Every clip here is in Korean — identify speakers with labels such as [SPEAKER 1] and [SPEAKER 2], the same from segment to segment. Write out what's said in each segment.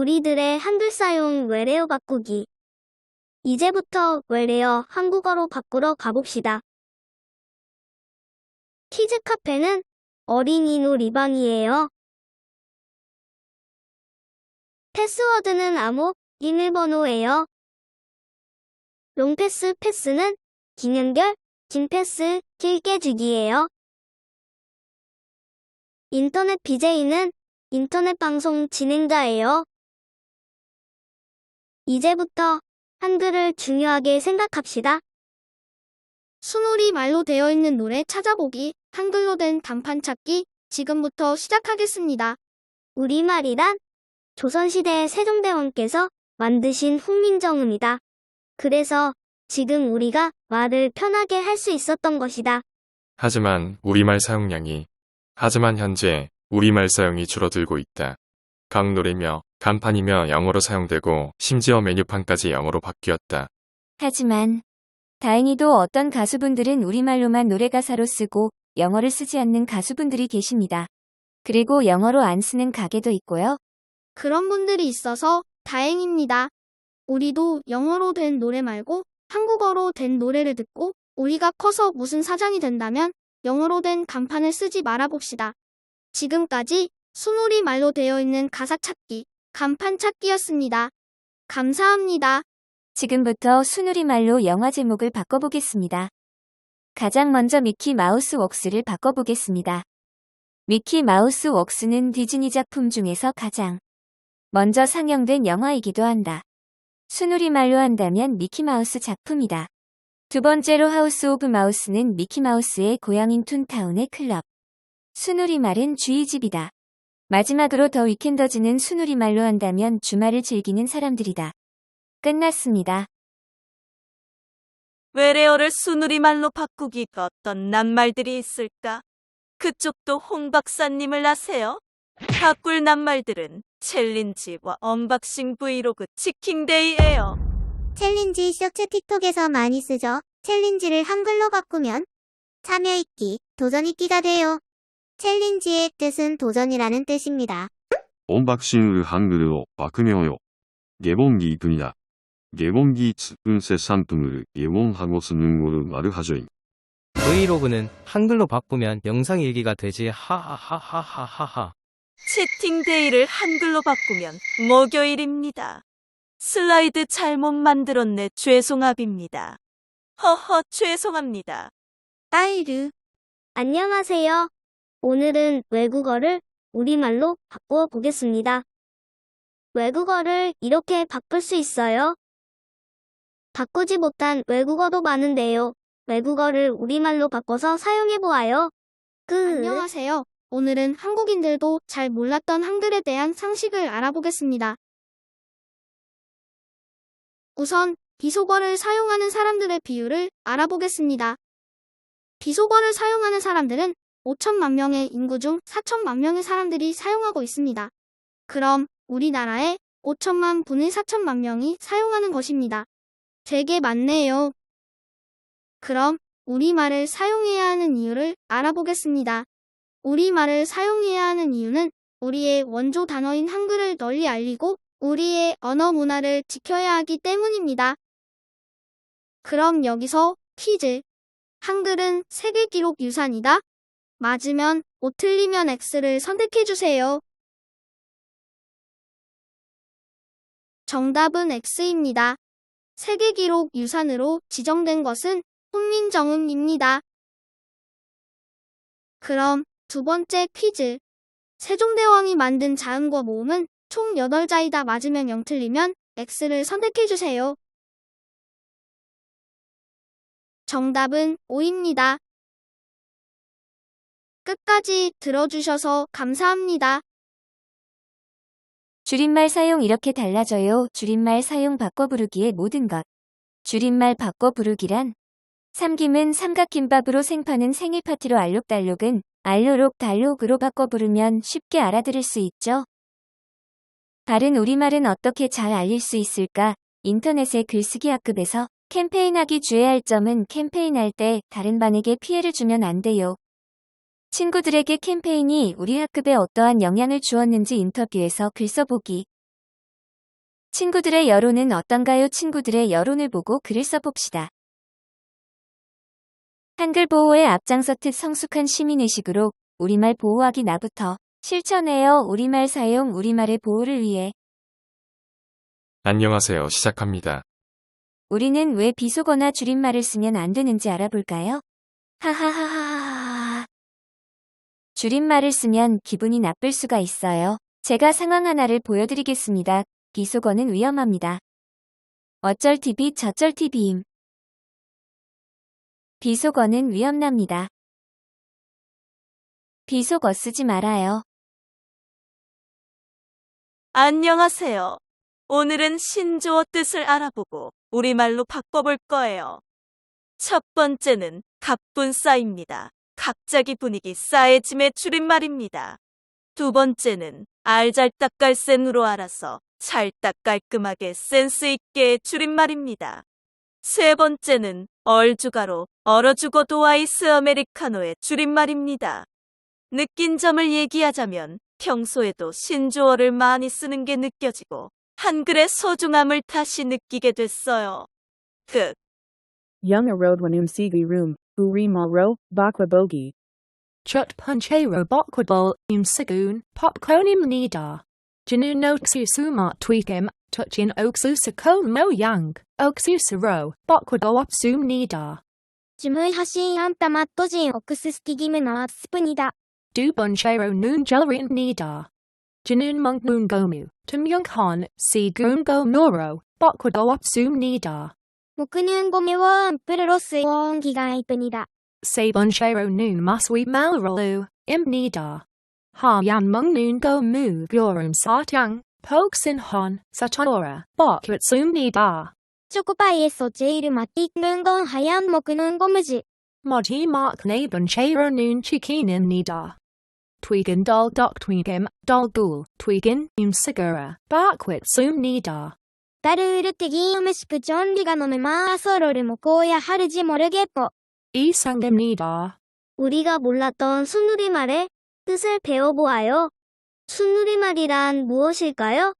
[SPEAKER 1] 우리들의 한글 사용 외래어 바꾸기. 이제부터 외래어 한국어로 바꾸러 가봅시다. 키즈 카페는 어린이 놀이방이에요. 패스워드는 암호 비밀번호예요. 롱패스 패스는 긴 연결, 긴 패스, 길게 주기예요. 인터넷 BJ는 인터넷 방송 진행자예요. 이제부터 한글을 중요하게 생각합시다. 순우리 말로 되어 있는 노래 찾아보기, 한글로 된 간판 찾기, 지금부터 시작하겠습니다. 우리말이란 조선시대 세종대왕께서 만드신 훈민정음이다. 그래서 지금 우리가 말을 편하게 할 수 있었던 것이다.
[SPEAKER 2] 하지만 우리말 사용량이 하지만 현재 우리말 사용이 줄어들고 있다. 각 노래며 간판이며 영어로 사용되고 심지어 메뉴판까지 영어로 바뀌었다.
[SPEAKER 3] 하지만 다행히도 어떤 가수분들은 우리말로만 노래 가사로 쓰고 영어를 쓰지 않는 가수분들이 계십니다. 그리고 영어로 안 쓰는 가게도 있고요.
[SPEAKER 1] 그런 분들이 있어서 다행입니다. 우리도 영어로 된 노래 말고 한국어로 된 노래를 듣고 우리가 커서 무슨 사장이 된다면 영어로 된 간판을 쓰지 말아봅시다. 지금까지 순우리 말로 되어 있는 가사 찾기, 간판 찾기였습니다. 감사합니다.
[SPEAKER 3] 지금부터 순우리말로 영화 제목을 바꿔보겠습니다. 가장 먼저 미키 마우스 웍스를 바꿔보겠습니다. 미키 마우스 웍스는 디즈니 작품 중에서 가장 먼저 상영된 영화이기도 한다. 순우리말로 한다면 미키 마우스 작품이다. 두 번째로 하우스 오브 마우스는 미키 마우스의 고향인 툰타운의 클럽. 순우리말은 주의집이다. 마지막으로 더 위켄더즈는 순우리말로 한다면 주말을 즐기는 사람들이다. 끝났습니다.
[SPEAKER 4] 외래어를 순우리말로 바꾸기가 어떤 낱말들이 있을까? 그쪽도 홍 박사님을 아세요? 바꿀 낱말들은 챌린지와 언박싱 브이로그 치킹데이예요.
[SPEAKER 5] 챌린지 쇼츠 틱톡에서 많이 쓰죠. 챌린지를 한글로 바꾸면 참여 읽기, 도전 읽기가 돼요. 챌린지의 뜻은 도전이라는 뜻입니다.
[SPEAKER 6] 언박싱을 한글로 바꾸며요. 개봉기 분이다. 개봉기 즉은세 상품을 개봉하고 쓰는 거를 말을 하죠잉.
[SPEAKER 7] 브이로그는 한글로 바꾸면 영상 일기가 되지 하하하하하하하.
[SPEAKER 4] 채팅데이를 한글로 바꾸면 목요일입니다. 슬라이드 잘못 만들었네 죄송합니다. 허허 죄송합니다.
[SPEAKER 1] 아이르 안녕하세요. 오늘은 외국어를 우리말로 바꾸어 보겠습니다. 외국어를 이렇게 바꿀 수 있어요. 바꾸지 못한 외국어도 많은데요. 외국어를 우리말로 바꿔서 사용해 보아요. 그 안녕하세요. 오늘은 한국인들도 잘 몰랐던 한글에 대한 상식을 알아보겠습니다. 우선 비속어를 사용하는 사람들의 비율을 알아보겠습니다. 비속어를 사용하는 사람들은 5천만 명의 인구 중 4천만 명의 사람들이 사용하고 있습니다. 그럼 우리나라에 5천만 분의 4천만 명이 사용하는 것입니다. 되게 많네요. 그럼 우리말을 사용해야 하는 이유를 알아보겠습니다. 우리말을 사용해야 하는 이유는 우리의 원조 단어인 한글을 널리 알리고 우리의 언어 문화를 지켜야 하기 때문입니다. 그럼 여기서 퀴즈. 한글은 세계 기록 유산이다. 맞으면 O 틀리면 X를 선택해주세요. 정답은 X입니다. 세계 기록 유산으로 지정된 것은 훈민정음입니다. 그럼 두 번째 퀴즈. 세종대왕이 만든 자음과 모음은 총 8자이다 맞으면 0 틀리면 X를 선택해주세요. 정답은 O입니다. 끝까지 들어주셔서 감사합니다.
[SPEAKER 3] 줄임말 사용 이렇게 달라져요. 줄임말 사용 바꿔 부르기의 모든 것. 줄임말 바꿔 부르기란 삼김은 삼각김밥으로 생파는 생일 파티로 알록달록은 알로록 달록으로 바꿔 부르면 쉽게 알아들을 수 있죠. 다른 우리말은 어떻게 잘 알릴 수 있을까? 인터넷의 글쓰기 학급에서 캠페인하기 주의할 점은 캠페인할 때 다른 반에게 피해를 주면 안 돼요. 친구들에게 캠페인이 우리 학급에 어떠한 영향을 주었는지 인터뷰에서 글 써보기. 친구들의 여론은 어떤가요? 친구들의 여론을 보고 글을 써봅시다. 한글 보호에 앞장서듯 성숙한 시민의식으로 우리말 보호하기 나부터 실천해요. 우리말 사용 우리말의 보호를 위해
[SPEAKER 2] 안녕하세요. 시작합니다.
[SPEAKER 3] 우리는 왜 비속어나 줄임말을 쓰면 안 되는지 알아볼까요? 하하하하하. 줄임말을 쓰면 기분이 나쁠 수가 있어요. 제가 상황 하나를 보여드리겠습니다. 비속어는 위험합니다. 어쩔 TV 저쩔 TV임. 비속어는 위험납니다. 비속어 쓰지 말아요.
[SPEAKER 8] 안녕하세요. 오늘은 신조어 뜻을 알아보고 우리말로 바꿔볼 거예요. 첫 번째는 갑분싸입니다. 갑자기 분위기 싸해짐의 줄임말입니다. 두 번째는 알잘딱깔센으로 알아서 찰딱 깔끔하게 센스 있게의 줄임말입니다. 세 번째는 얼주가로 얼어주고 도아이스 아메리카노의 줄임말입니다. 느낀 점을 얘기하자면 평소에도 신조어를 많이 쓰는 게 느껴지고 한글의 소중함을 다시 느끼게 됐어요. 끝.
[SPEAKER 9] Young Arodwanum Sigi Room, urimaro, bakwabogi.
[SPEAKER 10] Chut punchero bakwabol, umsigun, popconim nida. Janu no tsusumat tweakim, tuchin oksusakon mo yang, oksusaro, bakwado opsum nida.
[SPEAKER 11] 주무의 하신 안따마 Du 옥스스키김은 noon 두 번째로 da.
[SPEAKER 10] 절인니다. 주는 멍눈 gomu, tumyung han, si gungo noro, bakwado opsum nida.
[SPEAKER 11] 목눈곰이 원뿔을 로스 온기가 있습니다. 세 번째로
[SPEAKER 10] 눈 마스위 말로 입니다. 하얀 목눈도 무교름 사탕, 폭신헌
[SPEAKER 11] 사천오라 버킷습니다. 초코바이에서 제일 맛있는 건 하얀 목눈곰이지.
[SPEAKER 10] 마지막 네 번째로 눈 치킨입니다. Tweegan dal doc tweegim, dal gul,
[SPEAKER 11] tweegan, um sigura, barquit sum. 따르르 뜨기 음식 전리가 넘으마 서로를 먹고야 할지 모르겠고. 이
[SPEAKER 10] 상대입니다.
[SPEAKER 12] 우리가 몰랐던 순누리말의 뜻을 배워보아요. 순누리말이란 무엇일까요?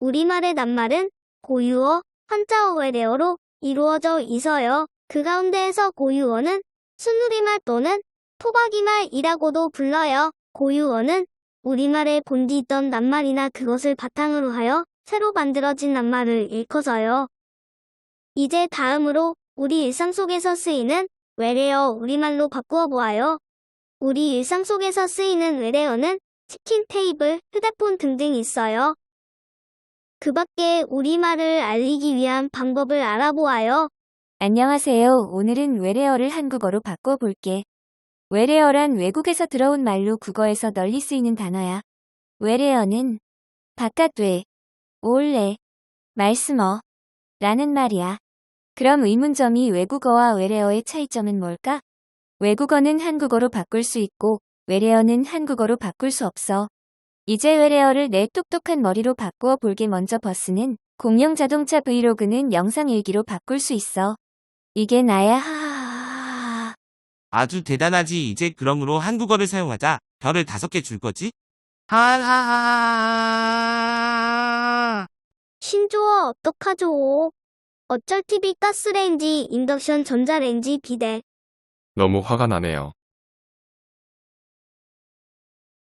[SPEAKER 12] 우리말의 낱말은 고유어, 한자어의 대어로 이루어져 있어요. 그 가운데에서 고유어는 순누리말 또는 토박이말이라고도 불러요. 고유어는 우리말의 본디 있던 낱말이나 그것을 바탕으로 하여 새로 만들어진 낱말을 일컬어요. 이제 다음으로 우리 일상 속에서 쓰이는 외래어 우리말로 바꾸어 보아요. 우리 일상 속에서 쓰이는 외래어는 치킨 테이블, 휴대폰 등등 있어요. 그 밖에 우리말을 알리기 위한 방법을 알아보아요.
[SPEAKER 3] 안녕하세요. 오늘은 외래어를 한국어로 바꿔볼게. 외래어란 외국에서 들어온 말로 국어에서 널리 쓰이는 단어야. 외래어는 바깥 외, 올래, 말씀어 라는 말이야. 그럼 의문점이 외국어와 외래어의 차이점은 뭘까? 외국어는 한국어로 바꿀 수 있고 외래어는 한국어로 바꿀 수 없어. 이제 외래어를 내 똑똑한 머리로 바꾸어 볼게 먼저 버스는 공룡 자동차 브이로그는 영상 일기로 바꿀 수 있어. 이게 나야 하하하하.
[SPEAKER 13] 아주 대단하지. 이제 그러므로 한국어를 사용하자. 별을 다섯 개 줄 거지? 하하하하.
[SPEAKER 12] 신조어 어떡하죠? 어쩔 TV 가스레인지, 인덕션 전자레인지, 비대.
[SPEAKER 2] 너무 화가 나네요.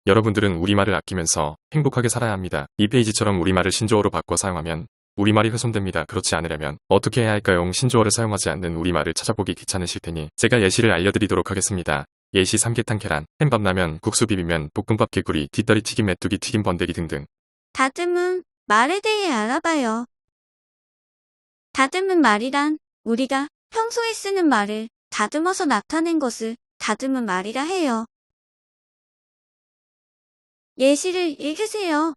[SPEAKER 2] 여러분들은 우리말을 아끼면서 행복하게 살아야 합니다. 이 페이지처럼 우리말을 신조어로 바꿔 사용하면 우리말이 훼손됩니다. 그렇지 않으려면 어떻게 해야 할까요? 신조어를 사용하지 않는 우리말을 찾아보기 귀찮으실 테니 제가 예시를 알려드리도록 하겠습니다. 예시 삼계탕 계란, 햄밥 라면, 국수 비비면, 볶음밥 개구리, 뒷다리 튀김 메뚜기 튀김 번데기 등등.
[SPEAKER 14] 다듬은 말에 대해 알아봐요. 다듬은 말이란 우리가 평소에 쓰는 말을 다듬어서 나타낸 것을 다듬은 말이라 해요. 예시를 읽으세요.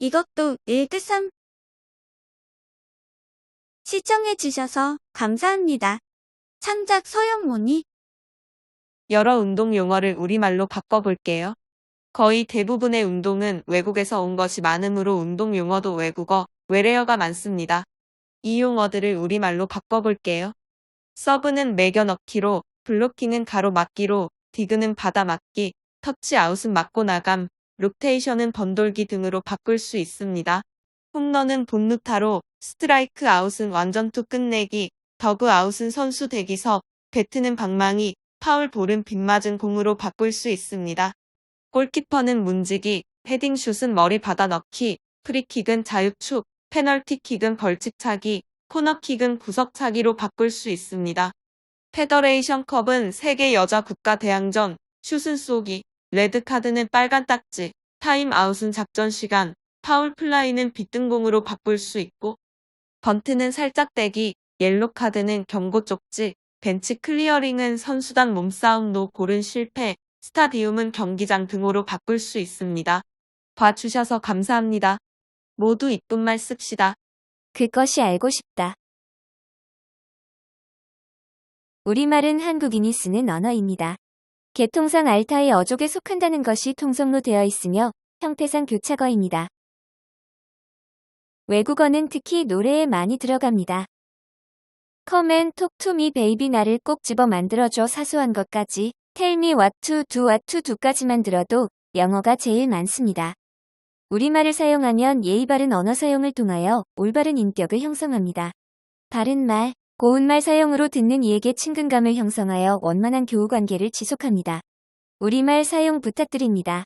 [SPEAKER 14] 이것도 1드3 시청해주셔서 감사합니다. 창작 서영모니
[SPEAKER 8] 여러 운동 용어를 우리말로 바꿔볼게요. 거의 대부분의 운동은 외국에서 온 것이 많으므로 운동 용어도 외국어, 외래어가 많습니다. 이 용어들을 우리말로 바꿔볼게요. 서브는 매겨 넣기로, 블로킹은 가로 막기로, 디그는 받아 막기, 터치 아웃은 맞고 나감,
[SPEAKER 4] 로테이션은 번돌기 등으로 바꿀 수 있습니다. 홈런은 본루타로, 스트라이크 아웃은 완전투 끝내기, 더그 아웃은 선수 대기서, 배트는 방망이, 파울 볼은 빗맞은 공으로 바꿀 수 있습니다. 골키퍼는 문지기, 헤딩슛은 머리 받아 넣기, 프리킥은 자유축, 페널티킥은 벌칙차기, 코너킥은 구석차기로 바꿀 수 있습니다. 페더레이션 컵은 세계 여자 국가 대항전, 슛은 쏘기, 레드카드는 빨간 딱지, 타임아웃은 작전 시간, 파울 플라이는 빗등공으로 바꿀 수 있고, 번트는 살짝 대기, 옐로 카드는 경고 쪽지, 벤치 클리어링은 선수단 몸싸움 노 골은 실패, 스타디움은 경기장 등으로 바꿀 수 있습니다. 봐주셔서 감사합니다. 모두 이쁜 말 씁시다.
[SPEAKER 3] 그것이 알고 싶다. 우리말은 한국인이 쓰는 언어입니다. 개통상 알타의 어족에 속한다는 것이 통성로 되어 있으며 형태상 교차어입니다. 외국어는 특히 노래에 많이 들어갑니다. To me baby 나를 꼭 집어 만들어줘 사소한 것까지 to do what to do까지만 들어도 영어가 제일 많습니다. 우리말을 사용하면 예의 바른 언어 사용을 통하여 올바른 인격을 형성합니다. 바른 말, 고운 말 사용으로 듣는 이에게 친근감을 형성하여 원만한 교우 관계를 지속합니다. 우리말 사용 부탁드립니다.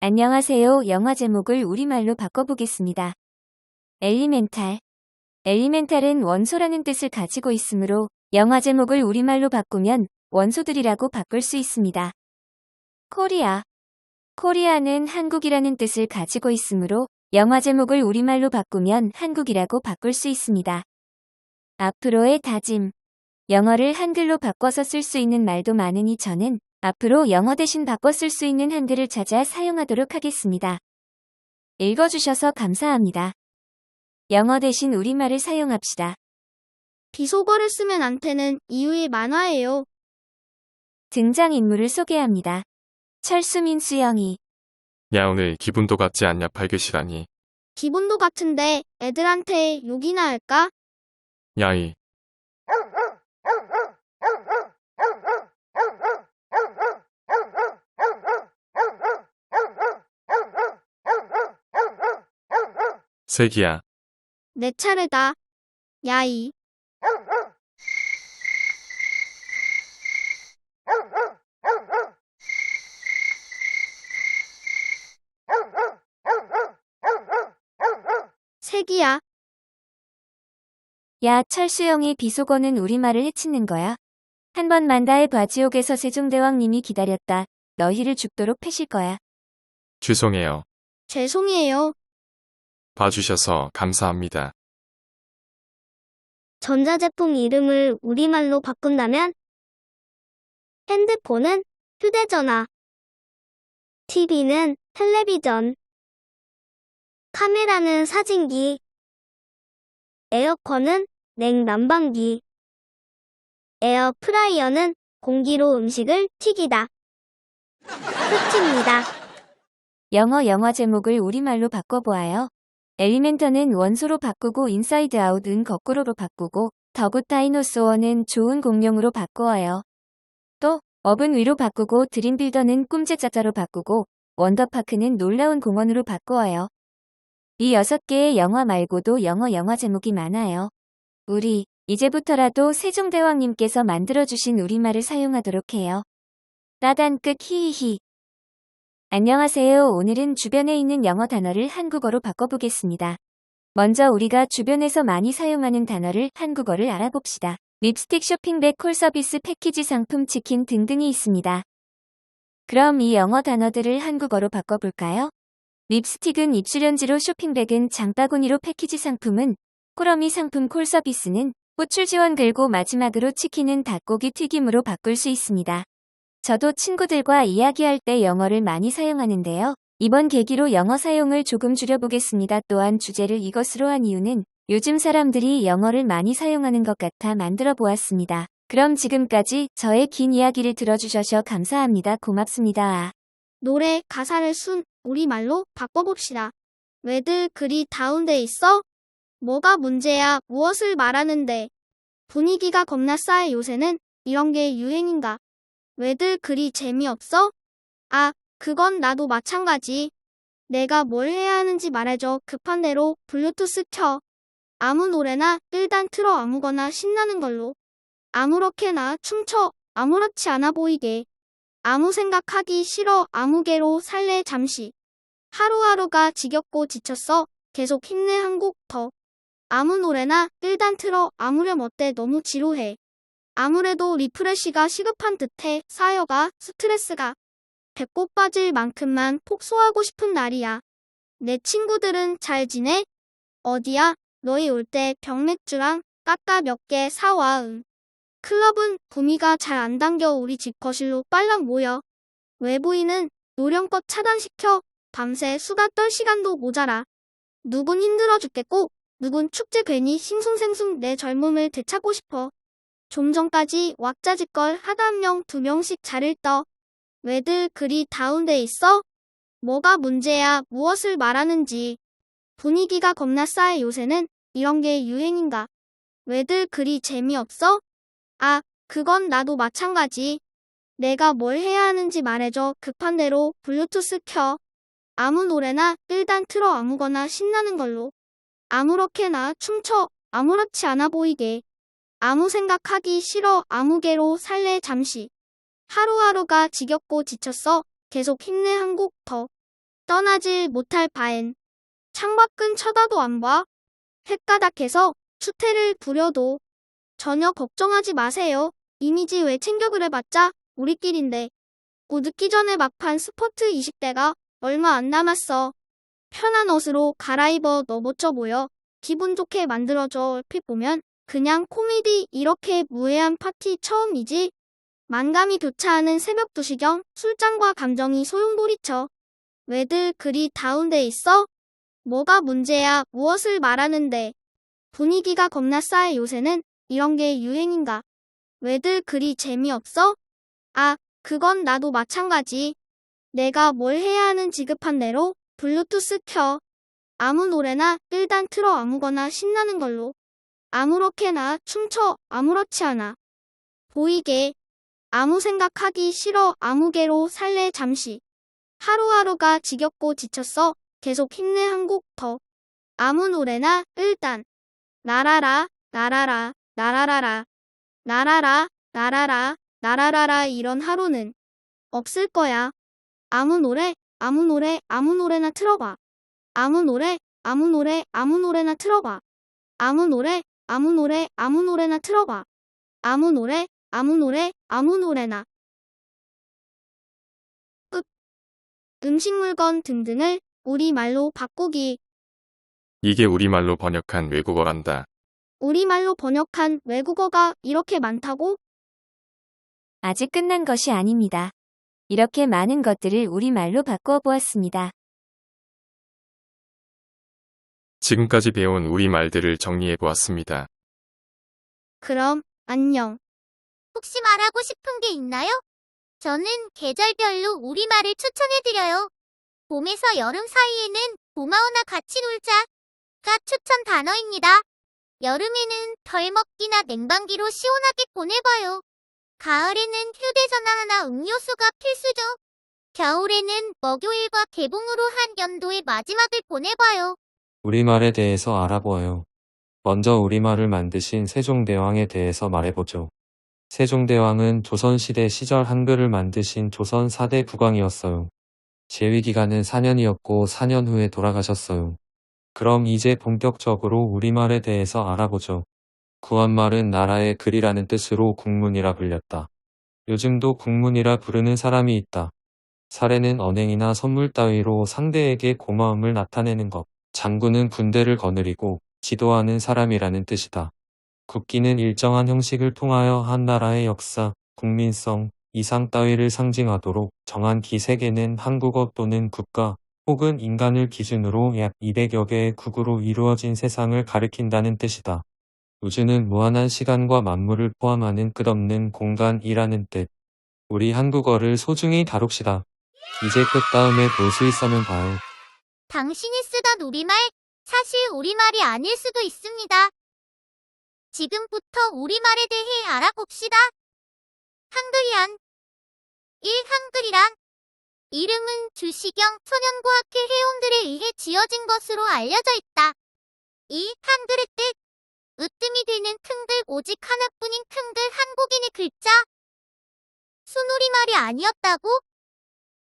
[SPEAKER 3] 안녕하세요. 영화 제목을 우리말로 바꿔보겠습니다. 엘리멘탈. 엘리멘탈은 원소라는 뜻을 가지고 있으므로 영화 제목을 우리말로 바꾸면 원소들이라고 바꿀 수 있습니다. 코리아. 코리아는 한국이라는 뜻을 가지고 있으므로 영화 제목을 우리말로 바꾸면 한국이라고 바꿀 수 있습니다. 앞으로의 다짐. 영어를 한글로 바꿔서 쓸 수 있는 말도 많으니 저는 앞으로 영어 대신 바꿔 쓸 수 있는 한글을 찾아 사용하도록 하겠습니다. 읽어주셔서 감사합니다. 영어 대신 우리말을 사용합시다.
[SPEAKER 1] 비속어를 쓰면 안 되는 이유의 만화예요.
[SPEAKER 3] 등장인물을 소개합니다. 철수민 수영이,
[SPEAKER 2] 야 오늘 기분도 같지 않냐 발교시라니.
[SPEAKER 1] 기분도 같은데 애들한테 욕이나 할까?
[SPEAKER 2] 야이. 세기야.
[SPEAKER 1] 내 차례다. 야이. 세기야.
[SPEAKER 3] 야 철수영이 비속어는 우리말을 해치는 거야. 한 번 만 다 해봐 지옥에서 세종대왕님이 기다렸다. 너희를 죽도록 패실 거야.
[SPEAKER 2] 죄송해요.
[SPEAKER 1] 죄송해요.
[SPEAKER 2] 봐주셔서 감사합니다.
[SPEAKER 5] 전자제품 이름을 우리말로 바꾼다면 핸드폰은 휴대전화, TV는 텔레비전, 카메라는 사진기, 에어컨은 냉난방기, 에어프라이어는 공기로 음식을 튀기다. 끝입니다.
[SPEAKER 3] 영어 영화 제목을 우리말로 바꿔보아요. 엘리멘터는 원소로 바꾸고 인사이드 아웃은 거꾸로로 바꾸고 더굿 다이노소어는 좋은 공룡으로 바꾸어요. 또 업은 위로 바꾸고 드림빌더는 꿈제자자로 바꾸고 원더파크는 놀라운 공원으로 바꾸어요. 이 여섯 개의 영화 말고도 영어 영화 제목이 많아요. 우리 이제부터라도 세종대왕님께서 만들어주신 우리말을 사용하도록 해요. 따단 끝 히히히. 안녕하세요. 오늘은 주변에 있는 영어 단어를 한국어로 바꿔보겠습니다. 먼저 우리가 주변에서 많이 사용하는 단어를 한국어를 알아봅시다. 립스틱 쇼핑백 콜 서비스 패키지 상품 치킨 등등이 있습니다. 그럼 이 영어 단어들을 한국어로 바꿔볼까요? 립스틱은 입술연지로 쇼핑백은 장바구니로 패키지 상품은 꾸러미 상품 콜 서비스는 호출 지원 글고 마지막으로 치킨은 닭고기 튀김으로 바꿀 수 있습니다. 저도 친구들과 이야기할 때 영어를 많이 사용하는데요. 이번 계기로 영어 사용을 조금 줄여보겠습니다. 또한 주제를 이것으로 한 이유는 요즘 사람들이 영어를 많이 사용하는 것 같아 만들어 보았습니다. 그럼 지금까지 저의 긴 이야기를 들어주셔서 감사합니다. 고맙습니다.
[SPEAKER 1] 노래 가사를 순 우리말로 바꿔봅시다. 왜들 그리 다운돼 있어? 뭐가 문제야? 무엇을 말하는데? 분위기가 겁나 싸해 요새는 이런 게 유행인가? 왜들 그리 재미없어? 아, 그건 나도 마찬가지. 내가 뭘 해야 하는지 말해줘. 급한 대로 블루투스 켜. 아무 노래나 일단 틀어 아무거나 신나는 걸로. 아무렇게나 춤춰. 아무렇지 않아 보이게. 아무 생각하기 싫어. 아무개로 살래 잠시. 하루하루가 지겹고 지쳤어. 계속 힘내 한 곡 더. 아무 노래나 일단 틀어. 아무렴 어때 너무 지루해. 아무래도 리프레시가 시급한 듯해. 사여가 스트레스가 배꼽 빠질 만큼만 폭소하고 싶은 날이야. 내 친구들은 잘 지내? 어디야? 너희 올 때 병맥주랑 까까 몇 개 사와 응. 클럽은 구미가 잘 안 당겨 우리 집 거실로 빨랑 모여. 외부인은 노령껏 차단시켜 밤새 수다 떨 시간도 모자라. 누군 힘들어 죽겠고 누군 축제 괜히 싱숭생숭 내 젊음을 되찾고 싶어. 좀 전까지 왁자지껄 하다 한 명 두 명씩 자를 떠. 왜들 그리 다운돼 있어? 뭐가 문제야 무엇을 말하는지. 분위기가 겁나 싸해 요새는 이런 게 유행인가. 왜들 그리 재미없어? 아, 그건 나도 마찬가지. 내가 뭘 해야 하는지 말해줘. 급한 대로 블루투스 켜. 아무 노래나 일단 틀어 아무거나 신나는 걸로. 아무렇게나 춤춰. 아무렇지 않아 보이게. 아무 생각하기 싫어. 아무개로 살래 잠시. 하루하루가 지겹고 지쳤어. 계속 힘내 한 곡 더. 떠나질 못할 바엔. 창밖은 쳐다도 안 봐. 헷가닥해서 추태를 부려도 전혀 걱정하지 마세요. 이미지 왜 챙겨 그래봤자 우리끼린데. 곧 늦기 전에 막판 스포트 20대가 얼마 안 남았어. 편한 옷으로 갈아입어 너 멋져 보여. 기분 좋게 만들어줘 얼핏 보면 그냥 코미디 이렇게 무해한 파티 처음이지. 만감이 교차하는 새벽 2시경 술잔과 감정이 소용돌이쳐. 왜들 그리 다운돼 있어? 뭐가 문제야 무엇을 말하는데. 분위기가 겁나 싸해 요새는 이런 게 유행인가. 왜들 그리 재미없어? 아, 그건 나도 마찬가지. 내가 뭘 해야 하는 지급한 대로 블루투스 켜. 아무 노래나 일단 틀어 아무거나 신나는 걸로. 아무렇게나 춤춰 아무렇지 않아. 보이게. 아무 생각하기 싫어 아무개로 살래 잠시. 하루하루가 지겹고 지쳤어. 계속 힘내 한 곡 더. 아무 노래나 일단. 나라라, 나라라, 나라라라. 나라라, 나라라, 나라라라 이런 하루는 없을 거야. 아무 노래, 아무 노래, 아무 노래나 틀어봐. 아무 노래, 아무 노래, 아무 노래나 틀어봐. 아무 노래, 아무 노래, 아무 노래나 틀어봐. 아무 노래, 아무 노래, 아무 노래나. 끝. 음식 물건 등등을 우리말로 바꾸기.
[SPEAKER 2] 이게 우리말로 번역한 외국어란다.
[SPEAKER 1] 우리말로 번역한 외국어가 이렇게 많다고?
[SPEAKER 3] 아직 끝난 것이 아닙니다. 이렇게 많은 것들을 우리말로 바꾸어 보았습니다.
[SPEAKER 2] 지금까지 배운 우리 말들을 정리해 보았습니다.
[SPEAKER 1] 그럼, 안녕.
[SPEAKER 5] 혹시 말하고 싶은 게 있나요? 저는 계절별로 우리말을 추천해드려요. 봄에서 여름 사이에는 고마워나 같이 놀자가 추천 단어입니다. 여름에는 덜 먹기나 냉방기로 시원하게 보내봐요. 가을에는 휴대전화나 음료수가 필수죠. 겨울에는 목요일과 개봉으로 한 연도의 마지막을 보내봐요.
[SPEAKER 15] 우리말에 대해서 알아보아요. 먼저 우리말을 만드신 세종대왕에 대해서 말해보죠. 세종대왕은 조선시대 시절 한글을 만드신 조선 4대 국왕이었어요. 재위기간은 4년이었고 4년 후에 돌아가셨어요. 그럼 이제 본격적으로 우리말에 대해서 알아보죠. 구한말은 나라의 글이라는 뜻으로 국문이라 불렸다. 요즘도 국문이라 부르는 사람이 있다. 사례는 언행이나 선물 따위로 상대에게 고마움을 나타내는 것. 장군은 군대를 거느리고 지도하는 사람이라는 뜻이다. 국기는 일정한 형식을 통하여 한 나라의 역사, 국민성, 이상 따위를 상징하도록 정한 기세계는 한국어 또는 국가 혹은 인간을 기준으로 약 200여 개의 국으로 이루어진 세상을 가리킨다는 뜻이다. 우주는 무한한 시간과 만물을 포함하는 끝없는 공간이라는 뜻. 우리 한국어를 소중히 다룹시다. 이제 끝 다음에 볼 수 있으면 봐요.
[SPEAKER 5] 당신이 쓰던 우리말, 사실 우리말이 아닐 수도 있습니다. 지금부터 우리말에 대해 알아봅시다. 한글이란 1. 한글이란 이름은 주시경 소년과학회 회원들에 의해 지어진 것으로 알려져 있다. 이 한글의 뜻, 으뜸이 되는 큰글 오직 하나뿐인 큰글 한국인의 글자. 순우리말이 아니었다고?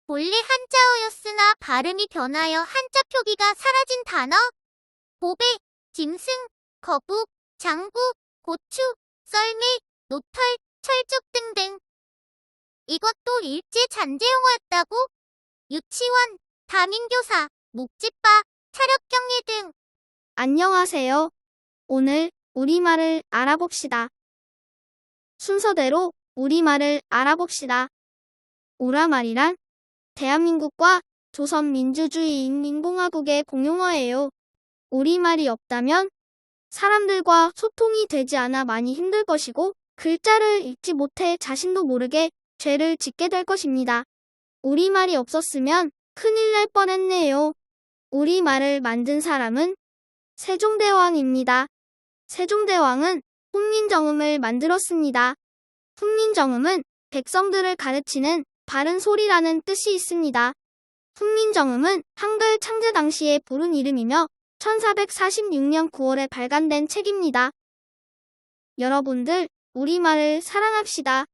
[SPEAKER 5] 본래 한자어였으나 발음이 변하여 한자 표기가 사라진 단어. 보배, 짐승, 거북, 장구, 고추, 썰매, 노털, 철쭉 등등. 이것도 일제 잔재 용어였다고? 유치원, 담임교사, 묵집바, 차력경례 등.
[SPEAKER 1] 안녕하세요. 오늘 우리말을 알아봅시다. 순서대로 우리말을 알아봅시다. 우라말이란 대한민국과 조선민주주의 인민공화국의 공용어예요. 우리말이 없다면 사람들과 소통이 되지 않아 많이 힘들 것이고 글자를 읽지 못해 자신도 모르게 죄를 짓게 될 것입니다. 우리말이 없었으면 큰일 날 뻔했네요. 우리말을 만든 사람은 세종대왕입니다. 세종대왕은 훈민정음을 만들었습니다. 훈민정음은 백성들을 가르치는 바른 소리라는 뜻이 있습니다. 훈민정음은 한글 창제 당시에 부른 이름이며 1446년 9월에 발간된 책입니다. 여러분들, 우리말을 사랑합시다.